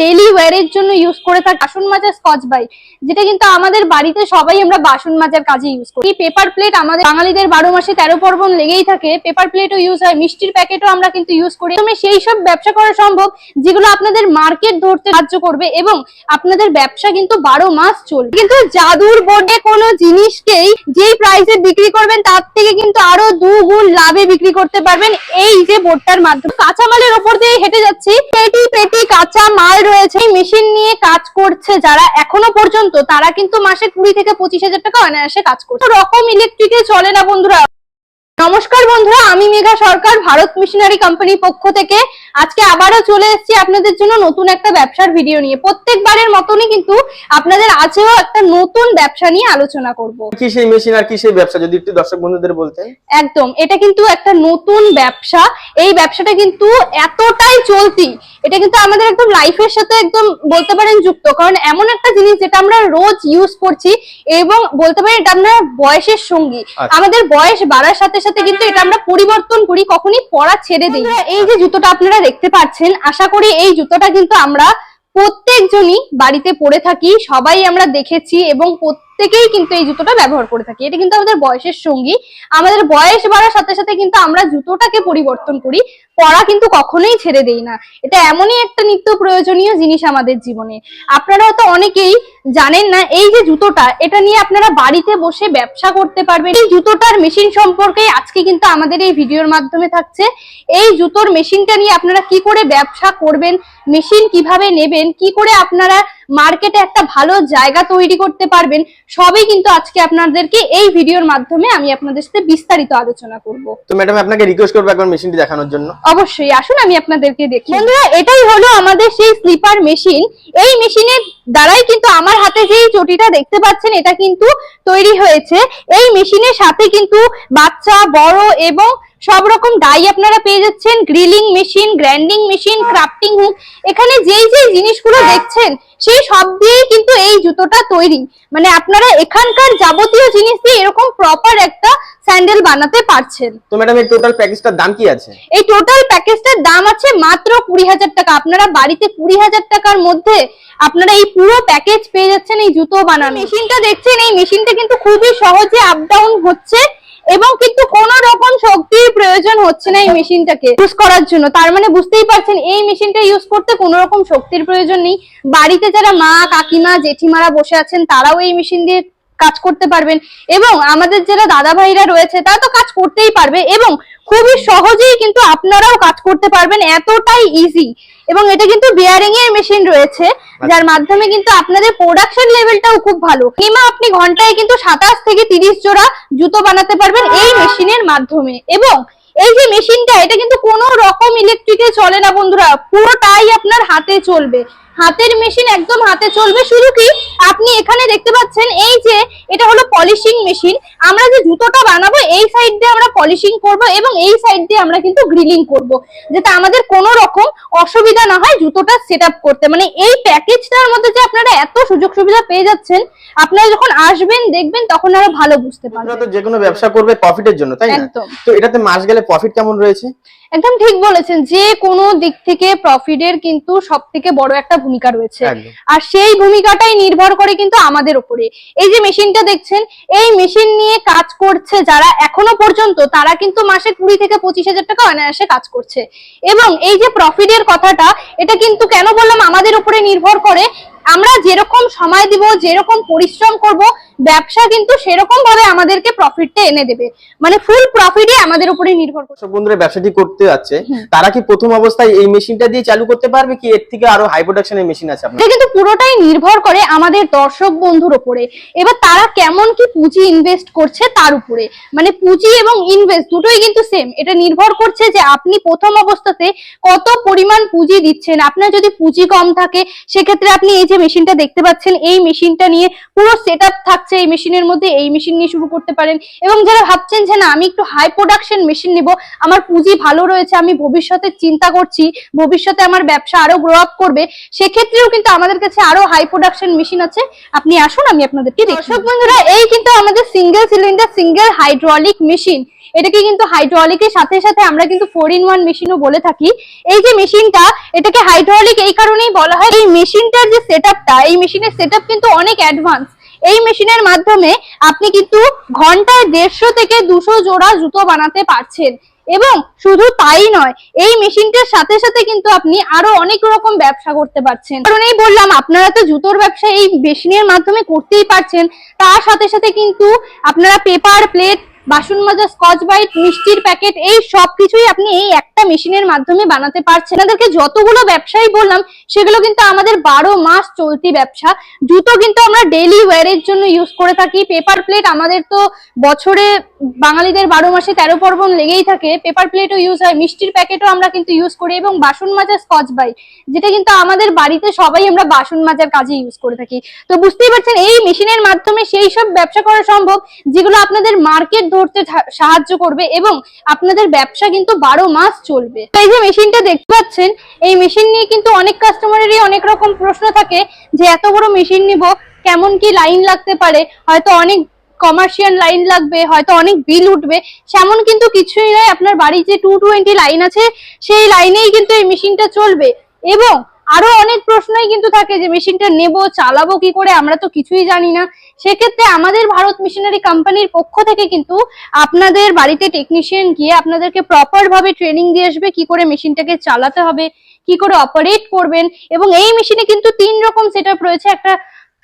Daily ওয়্যারের জন্য use করে থাকি বাসন মাজার স্কচ ব্রাইট যেটা কিন্তু আমাদের বাড়িতে সবাই আমরা বাসন মাজার কাজে ইউজ করি। পেপার প্লেট আমাদের বাঙালিদের বারো মাসে তেরো পর্বণ লেগেই থাকে। পেপার প্লেটও ইউজ হয়, মিষ্টির প্যাকেটও আমরা কিন্তু ইউজ করি। তুমি সেই সব ব্যবসা করা সম্ভব, যেগুলো আপনাদের মার্কেট ধরতে সাহায্য করবে এবং আপনাদের ব্যবসা কিন্তু বারো মাস চলবে। কিন্তু জাদুর বোর্ডে কোনো জিনিসকেই যেই প্রাইসে বিক্রি করবেন তার থেকে দুগুণ লাভে বিক্রি করতে পারবেন। এই যে বোর্ডটার মাধ্যমে কাঁচামালের ওপর দিয়ে হেঁটে যাচ্ছি। পেটি পেটি কাঁচা মাল রয়েছে। মেশিন নিয়ে কাজ করছে যারা এখনও পর্যন্ত, তারা কিন্তু মাসে কুড়ি থেকে পঁচিশ হাজার টাকা অনায়াসে কাজ করছে। রকম ইলেকট্রিকে চলে না বন্ধুরা। নমস্কার বন্ধুরা আমি মেঘা সরকার ভারত মিশনারি কোম্পানির পক্ষ থেকে। আজকে আবারও চলে এসেছি আপনাদের জন্য নতুন একটা ব্যবসার ভিডিও নিয়ে। প্রত্যেকবারের মতনই কিন্তু আপনাদের আজও একটা নতুন ব্যবসা নিয়ে আলোচনা করব। কি সেই মেশিন আর কি সেই ব্যবসা যদি একটু দর্শক বন্ধুদের বলতেন? একদম এটা কিন্তু একটা নতুন ব্যবসা। এই ব্যবসাটা কিন্তু এতটাই চলতি এটা কিন্তু আমাদের একদম লাইফের সাথে একদম বলতে পারেন যুক্ত। কারণ এমন একটা জিনিস যেটা আমরা রোজ ইউজ করছি এবং বলতে পারেন এটা আমরা বয়সের সঙ্গী। আচ্ছা। আমাদের বয়স বাড়ার সাথে সাথে কিন্তু এটা আমরা পরিবর্তন করি, কখনই পড়া ছেড়ে দিই। এই যে জুতোটা আপনারা দেখতে পাচ্ছেন, আশা করি এই জুতোটা কিন্তু আমরা প্রত্যেকজনই বাড়িতে পরে থাকি, সবাই আমরা দেখেছি এবং প্রত্যেকেই কিন্তু এই জুতোটা ব্যবহার করে থাকি। এটা কিন্তু আমাদের বয়সের সঙ্গী। আমাদের বয়স বাড়ার সাথে সাথে কিন্তু আমরা জুতোটাকে পরিবর্তন করি। পড়া কিন্তু কখনোই ছেড়ে দেই না। এটা এমনই একটা নিত্য প্রয়োজনীয় জিনিস আমাদের জীবনে। আপনারা তো অনেকেই জানেন না, এই যে জুতোটা, এটা নিয়ে আপনারা বাড়িতে বসে ব্যবসা করতে পারবেন। এই জুতোটার মেশিন সম্পর্কে আজকে কিন্তু আমাদের এই ভিডিওর মাধ্যমে থাকছে। এই জুতোর মেশিনটা নিয়ে আপনারা কি করে ব্যবসা করবেন, মেশিন কীভাবে নেবেন, কি করে আপনারা মার্কেটে একটা ভালো জায়গা তৈরি করতে পারবেন, সবই কিন্তু আজকে আপনাদেরকে এই ভিডিওর মাধ্যমে আমি আপনাদের সাথে বিস্তারিত আলোচনা করব। তো ম্যাডাম আপনাকে রিকোয়েস্ট করব একবার মেশিনটি দেখানোর জন্য। অবশ্যই, আসুন আমি আপনাদেরকে দেখি। বন্ধুরা, এটাই হলো আমাদের সেই স্লিপার মেশিন। এই মেশিনের দ্বারাই কিন্তু আমার হাতে যেই চটিটা দেখতে পাচ্ছেন, এটা কিন্তু তৈরি হয়েছে। এই মেশিনের সাথে কিন্তু বাচ্চা, বড় এবং সব রকম ডাই আপনারা পেয়ে যাচ্ছেন। Grilling machine grinding machine, crafting hook, এখানে যেই যেই জিনিসগুলো দেখছেন, সেই সব দিয়েই কিন্তু এই জুতোটা তৈরি। মানে আপনারা এখানকার যাবতীয় জিনিস দিয়ে এরকম প্রপার একটা স্যান্ডেল বানাতে পারছেন। তো ম্যাডাম এই টোটাল প্যাকেজটার দাম কি আছে? এই টোটাল প্যাকেজটার দাম আছে মাত্র কুড়ি হাজার টাকা। আপনারা বাড়িতে কুড়ি হাজার টাকার মধ্যে আপনারা এই পুরো প্যাকেজ পেয়ে যাচ্ছেন এই জুতো বানানো মেশিনটা দেখছেন এই মেশিনটা কিন্তু খুবই সহজে আপ ডাউন হচ্ছে এবং কিন্তু কোন রকম শক্তির প্রয়োজন হচ্ছে না এই মেশিনটাকে ইউজ করার জন্য। তার মানে বুঝতেই পারছেন এই মেশিনটা ইউজ করতে কোনো রকম শক্তির প্রয়োজন নেই। বাড়িতে যারা মা কাকিমা জেঠিমারা বসে আছেন তারাও এই মেশিন দিয়ে কাজ করতে পারবেন। এবং আমাদের যারা দাদা ভাইরা রয়েছে, তারা তো কাজ করতেই পারবে এবং খুবই সহজেই কিন্তু আপনারাও কাজ করতে পারবেন, এতটাই ইজি এবং এটা কিন্তু বিয়ারিং এর মেশিন রয়েছে, যার মাধ্যমে কিন্তু আপনাদের প্রোডাকশন লেভেলটাও খুব ভালো। কিংবা আপনি ঘন্টায় কিন্তু সাতাশ থেকে তিরিশ জোড়া জুতো বানাতে পারবেন এই মেশিনের মাধ্যমে। এবং এই যে মেশিনটা এটা কিন্তু কোনো রকম ইলেকট্রিকে চলে না বন্ধুরা, পুরোটাই আপনার হাতে চলবে। হাতের মেশিন একদম হাতে চলবে। শুধু কি আপনি এখানে দেখতে পাচ্ছেন এই যে এটা হলো পলিশিং মেশিন আমরা যে জুতোটা বানাবো এই সাইড দিয়ে আমরা পলিশিং করব এবং এই সাইড দিয়ে আমরা কিন্তু গ্রিলিং করব। যাতে আমাদের কোনো রকম অসুবিধা না হয় জুতোটা সেট করতে। মানে এই প্যাকেজটার মধ্যে যে আপনারা এত সুযোগ সুবিধা পেয়ে যাচ্ছেন আপনারা যখন আসবেন দেখবেন তখন আরও ভালো বুঝতে পারবেন। তো যে কোনো ব্যবসা করবে প্রফিটের জন্য তাই না? তো এটাতে মাস গেলে প্রফিট কেমন রয়েছে? একদম ঠিক বলেছেন যে কোনো দিক থেকে প্রফিটের কিন্তু সব থেকে বড় একটা ভূমিকা রয়েছে। আর সেই ভূমিকাটাই নির্ভর করে কিন্তু আমাদের উপরে। এই যে মেশিনটা দেখছেন এই মেশিন নিয়ে কাজ করছে যারা এখনও পর্যন্ত তারা কিন্তু মাসে কুড়ি থেকে পঁচিশ হাজার টাকা অনায়াসে কাজ করছে। এবং এই যে প্রফিটের কথাটা এটা কিন্তু কেন বললাম আমাদের উপরে নির্ভর করে আমরা যেরকম সময় দিব যেরকম পরিশ্রম করব ব্যবসা কিন্তু সেরকম ভাবে আমাদেরকে প্রফিটটা এনে দেবে। মানে ফুল প্রফিটই আমাদের উপরে নির্ভর করে দর্শক বন্ধুরা ব্যবসাটি করতে যাচ্ছে তারা কি প্রথম অবস্থায় এই মেশিনটা দিয়ে চালু করতে পারবে কি এর থেকে আরও হাই প্রোডাকশনের মেশিন আছে আপনার এটা কিন্তু পুরোটাই নির্ভর করে আমাদের দর্শক বন্ধুর উপরে। এবার তারা কেমন কি পুঁজি ইনভেস্ট করছে তার উপরে। মানে পুঁজি এবং ইনভেস্ট দুটোই কিন্তু সেম এটা নির্ভর করছে যে আপনি প্রথম অবস্থাতে কত পরিমাণ পুঁজি দিচ্ছেন। আপনার যদি পুঁজি কম থাকে সেক্ষেত্রে আপনি এই যে মেশিনটা দেখতে পাচ্ছেন এই মেশিনটা নিয়ে পুরো সেট থাকছে এই মেশিনের মধ্যে এই মেশিন নিয়ে শুরু করতে পারেন। এবং যারা ভাবছেন যে না আমি একটু হাই প্রোডাকশন মেশিন নিব আমার পুঁজি ভালো রয়েছে আমি ভবিষ্যতে চিন্তা করছি ভবিষ্যতে আমার ব্যবসা আরও গ্রো আপ করবে সেক্ষেত্রেও কিন্তু আমাদের কাছে আরও হাই প্রোডাকশন মেশিন আছে। আপনি আসুন আমি আপনাদেরকে দর্শক বন্ধুরা এই কিন্তু আমাদের single cylinder single hydraulic machine এটাকে কিন্তু হাইড্রোলিকের সাথে সাথে আমরা কিন্তু ফোর ইন ওয়ান মেশিনও বলে থাকি। এই যে মেশিনটা এটাকে হাইড্রোলিক এই কারণেই বলা হয়। এই মেশিনটার যে সেটআপটা এই মেশিনের সেটআপ কিন্তু অনেক অ্যাডভান্স এই মেশিনের মাধ্যমে আপনি কিন্তু ঘন্টায় দেড়শো থেকে দুশো জোড়া জুতো বানাতে পারছেন। এবং শুধু তাই নয়, এই মেশিনটার সাথে সাথে কিন্তু আপনি আরও অনেক রকম ব্যবসা করতে পারছেন। কারণেই বললাম, আপনারা তো জুতোর ব্যবসা এই মেশিনের মাধ্যমে করতেই পারছেন। তার সাথে সাথে কিন্তু আপনারা পেপার প্লেট বাসন মাজা, স্কচ বাইট, মিষ্টির প্যাকেট, এই সব কিছুই আপনি এই একটা মেশিনের মাধ্যমে বানাতে পারছেন। আপনাদেরকে যতগুলো ব্যবসায়ী বললাম, সেগুলো কিন্তু আমাদের বারো মাস চলতি ব্যবসা। জুতো কিন্তু আমরা ডেইলি ওয়ারের জন্য ইউজ করে থাকি। পেপার প্লেট আমাদের তো বছরে, বাঙালিদের বারো মাসে তেরো পার্বণ লেগেই থাকে। পেপার প্লেটও ইউজ হয়, মিষ্টির প্যাকেটও আমরা কিন্তু ইউজ করি এবং বাসন মাজা, স্কচ বাইট, যেটা কিন্তু আমাদের বাড়িতে সবাই আমরা বাসন মাজার কাজে ইউজ করে থাকি। তো বুঝতেই পারছেন, এই মেশিনের মাধ্যমে সেই সব ব্যবসা করা সম্ভব, যেগুলো আপনাদের মার্কেট ধরতে থা- সাহায্য করবে এবং আপনাদের ব্যবসা কিন্তু বারো মাস চলবে। এই যে মেশিনটা দেখতে পাচ্ছেন, এই মেশিন নিয়ে কিন্তু অনেক কাস্টমারেরই অনেক রকম প্রশ্ন থাকে যে এত বড় মেশিন নিব, কেমন কি লাইন লাগতে পারে, হয়তো অনেক কমার্শিয়াল লাইন লাগবে, হয়তো অনেক বিল উঠবে, সেমন কিন্তু কিছুই নয় আপনার বাড়ি যে টু টোয়েন্টি লাইন আছে, সেই লাইনেই কিন্তু এই মেশিনটা চলবে। এবং আরও অনেক প্রশ্নই কিন্তু থাকে যে মেশিনটা নেব চালাবো কি করে আমরা তো কিছুই জানি না। সেক্ষেত্রে আমাদের ভারত মিশনারি কোম্পানির পক্ষ থেকে কিন্তু আপনাদের বাড়িতে টেকনিশিয়ান গিয়ে আপনাদেরকে প্রপার ভাবে ট্রেনিং দিয়ে আসবে কি করে মেশিনটাকে চালাতে হবে কি করে অপারেট করবেন এবং এই মেশিনে কিন্তু তিন রকম সেটআপ রয়েছে একটা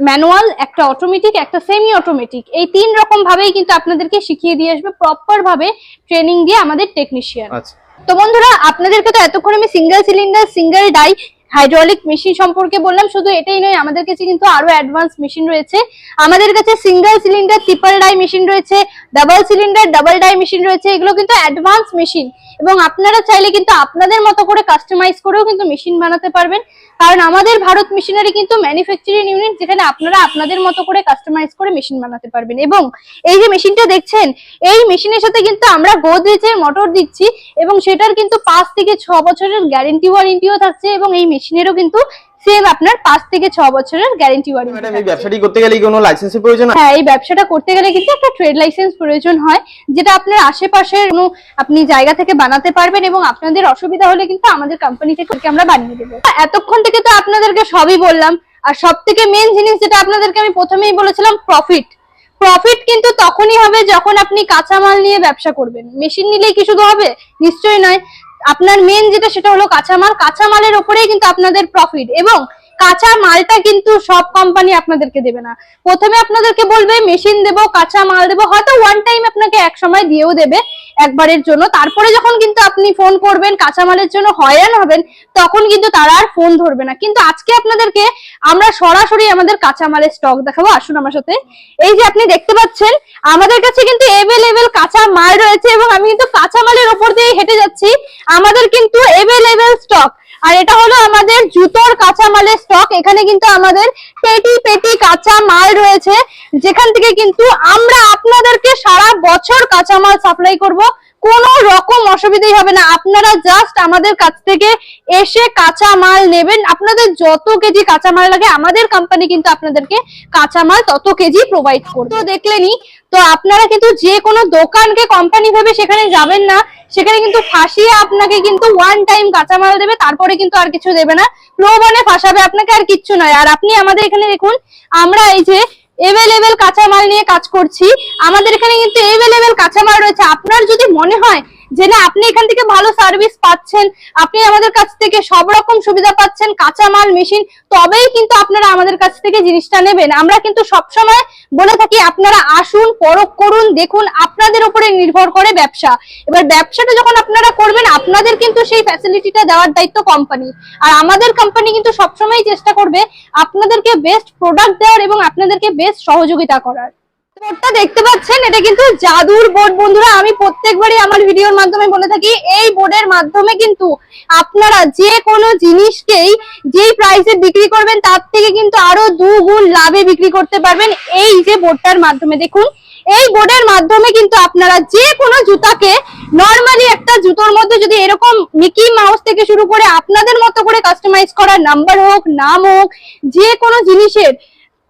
ম্যানুয়াল একটা অটোমেটিক একটা সেমি অটোমেটিক এই তিন রকম ভাবেই কিন্তু আপনাদেরকে শিখিয়ে দিয়ে আসবে প্রপার ভাবে ট্রেনিং দিয়ে আমাদের টেকনিশিয়ান আচ্ছা। তো বন্ধুরা আপনাদেরকে তো এতক্ষণ আমি single cylinder single die hydraulic machine সম্পর্কে বললাম, শুধু এটাই নয়, আমাদের কাছে কিন্তু আরও অ্যাডভান্স মেশিন রয়েছে। আমাদের কাছে single cylinder triple die machine রয়েছে double cylinder double die machine রয়েছে, এগুলো কিন্তু অ্যাডভান্স মেশিন এবং আপনারা চাইলে কিন্তু আপনাদের মতো করে কাস্টমাইজ করেও কিন্তু মেশিন বানাতে পারবেন। কারণ আমাদের ভারত মেশিনারি কিন্তু ম্যানুফ্যাকচারিং ইউনিট যেখানে আপনারা আপনাদের মতো করে কাস্টমাইজ করে মেশিন বানাতে পারবেন। এবং এই যে মেশিনটা দেখছেন, এই মেশিনের সাথে কিন্তু আমরা গোদরেজের মোটর দিচ্ছি এবং সেটার কিন্তু পাঁচ থেকে ছ বছরের গ্যারেন্টি ওয়ারেন্টিও থাকছে এবং এই মেশিনেরও কিন্তু সেম আপনার পাঁচ থেকে ছ বছরের গ্যারেন্টি ম্যাডাম এই ব্যবসাটি করতে গেলে কোনো লাইসেন্সের প্রয়োজন হ্যাঁ এই ব্যবসাটা করতে গেলে কিন্তু একটা ট্রেড লাইসেন্স প্রয়োজন হয় যেটা আপনার আশেপাশের কোনো আপনি জায়গা থেকে বানাতে পারবেন এবং আপনাদের অসুবিধা হলে কিন্তু আমাদের কোম্পানি থেকে আমরা বানিয়ে দেবো। এতক্ষণ থেকে তো আপনাদেরকে সবই বললাম আর সব থেকে মেন জিনিস যেটা আপনাদেরকে আমি প্রথমেই বলেছিলাম প্রফিট প্রফিট কিন্তু তখনই হবে যখন আপনি কাঁচামাল নিয়ে ব্যবসা করবেন। মেশিন নিলেই কি শুধু হবে? নিশ্চয়ই নয়। আপনার মেন যেটা সেটা হলো কাঁচামাল। কাঁচামালের ওপরেই কিন্তু আপনাদের প্রফিট এবং কাঁচা মালটা কিন্তু সব কোম্পানি আপনাদেরকে দেবে না। প্রথমে আপনাদেরকে বলবে মেশিন দেবো, কাঁচা মাল দেবো, হয়তো ওয়ান টাইম আপনাকে এক সময় দিয়েও দেবে একবারের জন্য। তারপরে যখন কিন্তু আপনি ফোন করবেন, কাঁচা মালের জন্য হয়রান হবেন, তখন কিন্তু তারা আর ফোন ধরবে না। কিন্তু আজকে আপনাদেরকে আমরা সরাসরি আমাদের কাঁচা মালের স্টক দেখাবো। আসুন আমার সাথে। এই যে আপনি দেখতে পাচ্ছেন, আমাদের কাছে কিন্তু এভেলেবেল কাঁচা মাল রয়েছে এবং আমি কিন্তু কাঁচা মালের ওপর দিয়ে হেঁটে যাচ্ছি। আমাদের কিন্তু এভেলেবেল স্টক আর এটা হলো আমাদের জুতোর কাঁচা মালের স্টক। এখানে কিন্তু আমাদের পেটি পেটি কাঁচা মাল রয়েছে। যেখান থেকে কিন্তু আমরা আপনাদেরকে সারা বছর কাঁচা মাল সাপ্লাই করব। কোনো রকম অসুবিধাই হবে না। আপনারা জাস্ট আমাদের কাছ থেকে এসে কাঁচা মাল নেবেন। আপনাদের যত কেজি কাঁচা মাল লাগে, আমাদের কোম্পানি কিন্তু আপনাদেরকে কাঁচা মাল তত কেজি প্রোভাইড করবে। তো দেখলেনি তো আপনারা কিন্তু যে কোনো দোকানকে কোম্পানি ভেবে সেখানে যাবেন না। সেখানে কিন্তু ফাঁসিয়ে আপনাকে কিন্তু ওয়ান টাইম কাঁচামাল দেবে, তারপরে কিন্তু আর কিছু দেবে না। প্রবনে ফাঁসাবে আপনাকে আর কিচ্ছু নয়। আর আপনি আমাদের এখানে দেখুন, আমরা এই যে এভেলেবেল কাঁচামাল নিয়ে কাজ করছি। আমাদের এখানে কিন্তু এভেলেবেল কাঁচামাল রয়েছে। আপনার যদি মনে হয় যে না, আপনি এখান থেকে ভালো সার্ভিস পাচ্ছেন, আপনি আমাদের কাছ থেকে সব রকম সুবিধা পাচ্ছেন, কাঁচামাল মেশিন তবেই কিন্তু আপনারা আমাদের কাছ থেকে জিনিসটা নেবেন। আমরা কিন্তু সবসময় বলে থাকি, আপনারা আসুন, পরখ করুন, দেখুন, আপনাদের উপরে নির্ভর করে ব্যবসা। এবার ব্যবসাটা যখন আপনারা করবেন, আপনাদের কিন্তু সেই ফ্যাসিলিটিটা দেওয়ার দায়িত্ব কোম্পানি আর আমাদের কোম্পানি কিন্তু সবসময় চেষ্টা করবে আপনাদেরকে বেস্ট প্রোডাক্ট দেওয়ার এবং আপনাদেরকে বেস্ট সহযোগিতা করার। বোর্ডটা দেখতে পাচ্ছেন, এটা কিন্তু জাদুর বোর্ড। বন্ধুরা, আমি প্রত্যেকবারই আমার ভিডিওর মাধ্যমে বলে থাকি, এই বোর্ডের মাধ্যমে কিন্তু আপনারা যে কোনো জিনিসকেই যেই প্রাইসে বিক্রি করবেন, তার থেকে কিন্তু আরও দু গুণ লাভে বিক্রি করতে পারবেন এই যে বোর্ডটার মাধ্যমে। দেখুন, এই বোর্ডের মাধ্যমে কিন্তু আপনারা যে কোনো জুতাকে নর্মালি একটা জুতোর মধ্যে যদি এরকম মিকি মাউস থেকে শুরু করে আপনাদের মতো করে কাস্টমাইজ করা নাম্বার হোক, নাম হোক, যে কোনো জিনিসের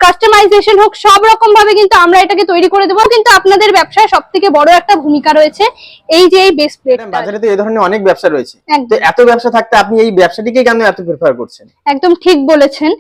কাস্টমাইজেশন হোক সব রকম ভাবে কিন্তু আমরা এটাকে তৈরি করে দেবো। কিন্তু আপনাদের ব্যবসায় সব থেকে বড় একটা ভূমিকা রয়েছে এই যে এই বেস প্লেট বাজারে তো এই ধরনের অনেক ব্যবসা রয়েছে। তো এত ব্যবসা থাকতে আপনি এই ব্যবসাটিকে কেন এত প্রেফার করছেন? একদম ঠিক বলেছেন।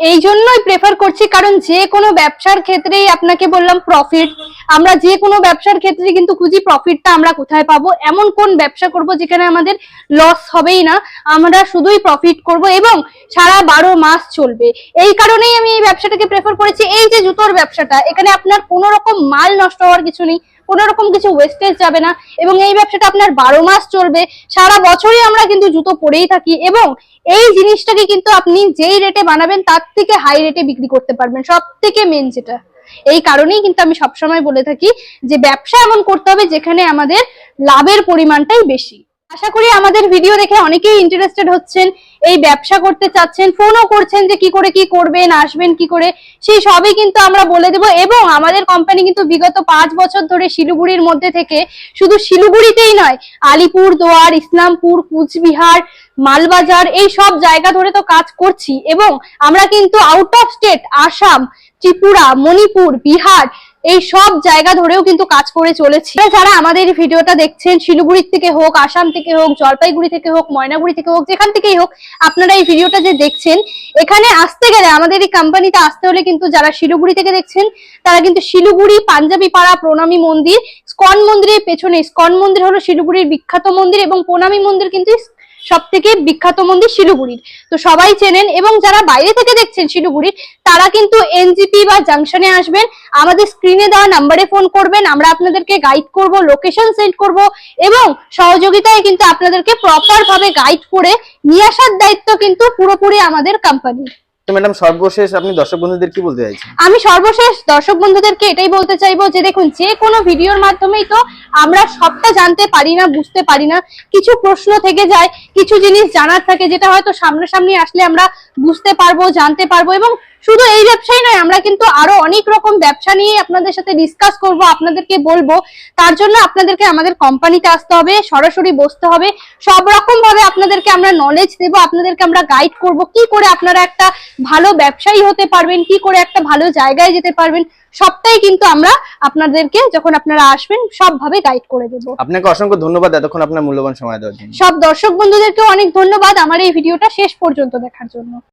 এই জন্যই প্রেফার করছি, কারণ যে কোনো ব্যবসার ক্ষেত্রেই আপনাকে বললাম প্রফিট আমরা যে কোনো ব্যবসার ক্ষেত্রে কিন্তু খুঁজি প্রফিটটা আমরা কোথায় পাবো। এমন কোন ব্যবসা করব যেখানে আমাদের লস হবেই না। আমরা শুধুই প্রফিট করব এবং সারা বারো মাস চলবে। এই কারণেই আমি এই ব্যবসাটাকে প্রেফার করেছি। এই যে জুতোর ব্যবসাটা, এখানে আপনার কোনো রকম মাল নষ্ট হওয়ার কিছু নেই। কোনো রকম কিছু ওয়েস্টেজ যাবে না এবং এই ব্যবসাটা আপনার বারো মাস চলবে। সারা বছরই আমরা কিন্তু জুতো পরেই থাকি এবং এই জিনিসটাকে কিন্তু আপনি যেই রেটে বানাবেন তার থেকে হাই রেটে বিক্রি করতে পারবেন। সব থেকে মেন যেটা। এই কারণেই কিন্তু আমি সবসময় বলে থাকি যে ব্যবসা এমন করতে হবে যেখানে আমাদের লাভের পরিমাণটাই বেশি। আশা করি আমাদের ভিডিও দেখে অনেকেই ইন্টারেস্টেড হচ্ছেন, এই ব্যবসা করতে চাচ্ছেন ফোনও করছেন যে কি করে কি করবেন, আসবেন কি করে, সেই সবই কিন্তু আমরা বলে দেব। এবং আমাদের কোম্পানি কিন্তু বিগত পাঁচ বছর ধরে শিলিগুড়ির মধ্যে থেকে শুধু শিলিগুড়িতেই নয়, আলিপুর, দোয়ার, ইসলামপুর, কুচবিহার, মালবাজার, এই সব জায়গা ধরে তো কাজ করছি। এবং আমরা কিন্তু out of state Assam, Tripura, Manipur, Bihar এই সব জায়গা ধরেও কিন্তু কাজ করে চলেছি। যারা আমাদের ভিডিওটা দেখছেন, শিলিগুড়ির থেকে হোক, আসাম থেকে হোক, জলপাইগুড়ি থেকে হোক, ময়নাগুড়ি থেকে হোক, যেখান থেকেই হোক, আপনারা এই ভিডিওটা যে দেখছেন, এখানে আসতে গেলে, আমাদের এই কোম্পানিতে আসতে হলে কিন্তু যারা শিলিগুড়ি থেকে দেখছেন, তারা কিন্তু শিলিগুড়ি পাঞ্জাবি পাড়া প্রণামী মন্দির, স্কন মন্দিরের পেছনে, স্কন মন্দির হলো শিলিগুড়ির বিখ্যাত মন্দির এবং প্রণামী মন্দির কিন্তু সব থেকে বিখ্যাত মন্দির শিলিগুড়ির। তো সবাই চেনেন এবং যারা বাইরে থেকে দেখছেন শিলিগুড়ির, তারা কিন্তু এনজিপি বা জাংশনে আসবেন। আমাদের স্ক্রিনে দেওয়া নাম্বারে ফোন করবেন, আমরা আপনাদেরকে গাইড করব লোকেশন সেন্ড করব এবং সহযোগিতায় কিন্তু আপনাদেরকে প্রপার ভাবে গাইড করে নিয়ে আসার দায়িত্ব কিন্তু পুরোপুরি আমাদের কোম্পানির তো ম্যাডাম, সর্বশেষ আপনি দর্শক বন্ধুদের কি বলতে চাইছেন? আমি সর্বশেষ দর্শক বন্ধুদেরকে এটাই বলতে চাইব যে দেখুন, যে কোনো ভিডিওর মাধ্যমেই তো আমরা সবটা জানতে পারি না, বুঝতে পারি না। কিছু প্রশ্ন থেকে যায়, কিছু জিনিস জানার থাকে, যেটা হয়তো সামনাসামনি আসলে আমরা বুঝতে পারব, জানতে পারব এবং শুধু এই ব্যবসাই নয় আমরা কিন্তু আরও অনেক রকম ব্যবসা নিয়ে আপনাদের সাথে ডিসকাস করব আপনাদেরকে বলব। তার জন্য আপনাদেরকে আমাদের কোম্পানিতে আসতে হবে সরাসরি বসতে হবে। সব রকম ভাবে আপনাদেরকে আমরা নলেজ দেব আপনাদেরকে আমরা গাইড করব কি করে আপনারা একটা ভালো ব্যবসায়ী হতে পারবেন কি করে একটা ভালো জায়গায় যেতে পারবেন সবটাই কিন্তু আমরা আপনাদেরকে যখন আপনারা আসবেন সবভাবে গাইড করে দেব। আপনাকে অসংখ্য ধন্যবাদ এতক্ষণ আপনার মূল্যবান সময় দেওয়ার জন্য। সব দর্শক বন্ধুদেরকেও অনেক ধন্যবাদ আমার এই ভিডিওটা শেষ পর্যন্ত দেখার জন্য।